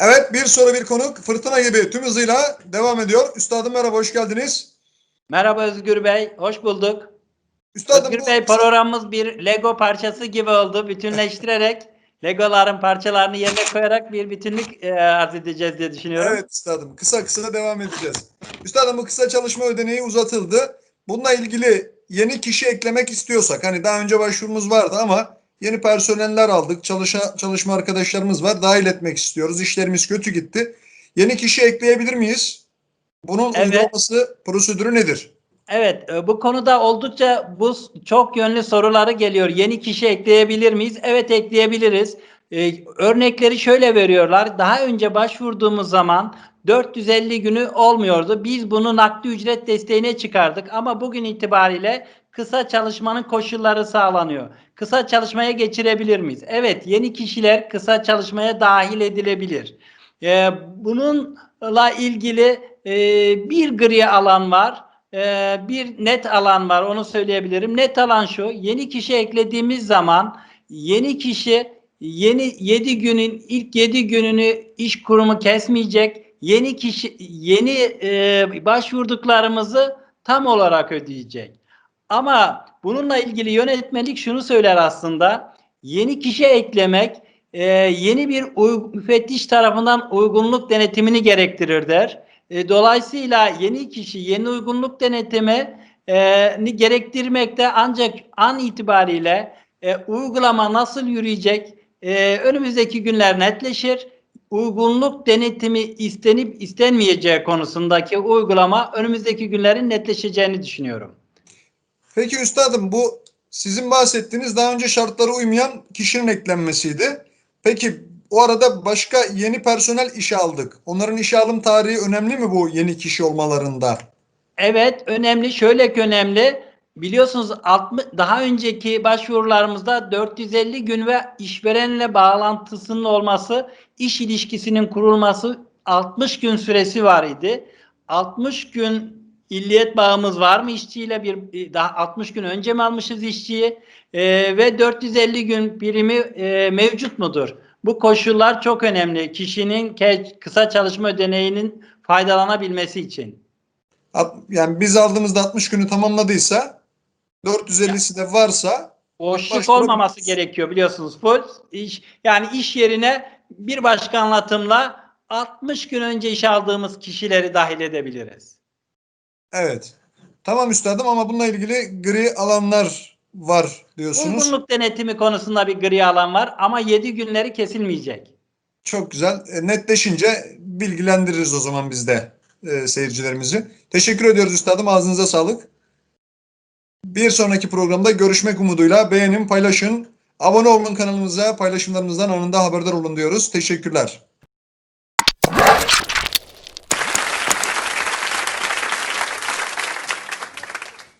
Evet bir soru bir konuk fırtına gibi tüm hızıyla devam ediyor. Üstadım merhaba hoş geldiniz. Merhaba Özgür Bey, hoş bulduk. Üstadım Özgür bu- Bey programımız bir Lego parçası gibi oldu. Bütünleştirerek Legoların parçalarını yerine koyarak bir bütünlük e, arz edeceğiz diye düşünüyorum. Evet üstadım kısa kısa devam edeceğiz. Üstadım bu kısa çalışma ödeneği uzatıldı. Bununla ilgili yeni kişi eklemek istiyorsak hani daha önce başvurumuz vardı ama yeni personeller aldık. Çalışa, çalışma arkadaşlarımız var. Dahil etmek istiyoruz. İşlerimiz kötü gitti. Yeni kişi ekleyebilir miyiz? Bunun Evet. uygulaması prosedürü nedir? Evet, e, bu konuda oldukça bu çok yönlü soruları geliyor. Yeni kişi ekleyebilir miyiz? Evet ekleyebiliriz. E, örnekleri şöyle veriyorlar. Daha önce başvurduğumuz zaman 450 günü olmuyordu. Biz bunu nakdi ücret desteğine çıkardık ama bugün itibariyle kısa çalışmanın koşulları sağlanıyor. Kısa çalışmaya geçirebilir miyiz? Evet, yeni kişiler kısa çalışmaya dahil edilebilir. E, bununla ilgili e, bir gri alan var. Ee, bir net alan var onu söyleyebilirim. Net alan şu yeni kişi eklediğimiz zaman yeni kişi yeni 7 günün ilk 7 gününü iş kurumu kesmeyecek. Yeni kişi yeni e, başvurduklarımızı tam olarak ödeyecek. Ama bununla ilgili yönetmelik şunu söyler aslında. Yeni kişi eklemek e, yeni bir müfettiş tarafından uygunluk denetimini gerektirir der. E, dolayısıyla yeni kişi yeni uygunluk denetimi e, gerektirmekte ancak an itibariyle e, uygulama nasıl yürüyecek e, önümüzdeki günler netleşir. Uygunluk denetimi istenip istenmeyeceği konusundaki uygulama önümüzdeki günlerin netleşeceğini düşünüyorum. Peki üstadım bu sizin bahsettiğiniz daha önce şartlara uymayan kişinin eklenmesiydi. Peki o arada başka yeni personel işe aldık. Onların işe alım tarihi önemli mi bu yeni kişi olmalarında? Evet önemli. Şöyle ki önemli. Biliyorsunuz 60, daha önceki başvurularımızda 450 gün ve işverenle bağlantısının olması, iş ilişkisinin kurulması 60 gün süresi var idi. 60 gün illiyet bağımız var mı işçiyle bir daha 60 gün önce mi almışız işçiyi Ee, ve 450 gün birimi e, mevcut mudur? Bu koşullar çok önemli kişinin kısa çalışma ödeneğinin faydalanabilmesi için. Yani biz aldığımızda 60 günü tamamladıysa 450'si de varsa Boşluk olmaması gerekiyor biliyorsunuz. Full iş yani iş yerine bir başka anlatımla 60 gün önce iş aldığımız kişileri dahil edebiliriz. evet. Tamam üstadım ama bununla ilgili gri alanlar var diyorsunuz. Uygunluk denetimi konusunda bir gri alan var ama 7 günleri kesilmeyecek. Çok güzel. E, netleşince bilgilendiririz o zaman biz de e, seyircilerimizi. Teşekkür ediyoruz üstadım. Ağzınıza sağlık. Bir sonraki programda görüşmek umuduyla beğenin, paylaşın. Abone olun kanalımıza, paylaşımlarımızdan anında haberdar olun diyoruz. Teşekkürler.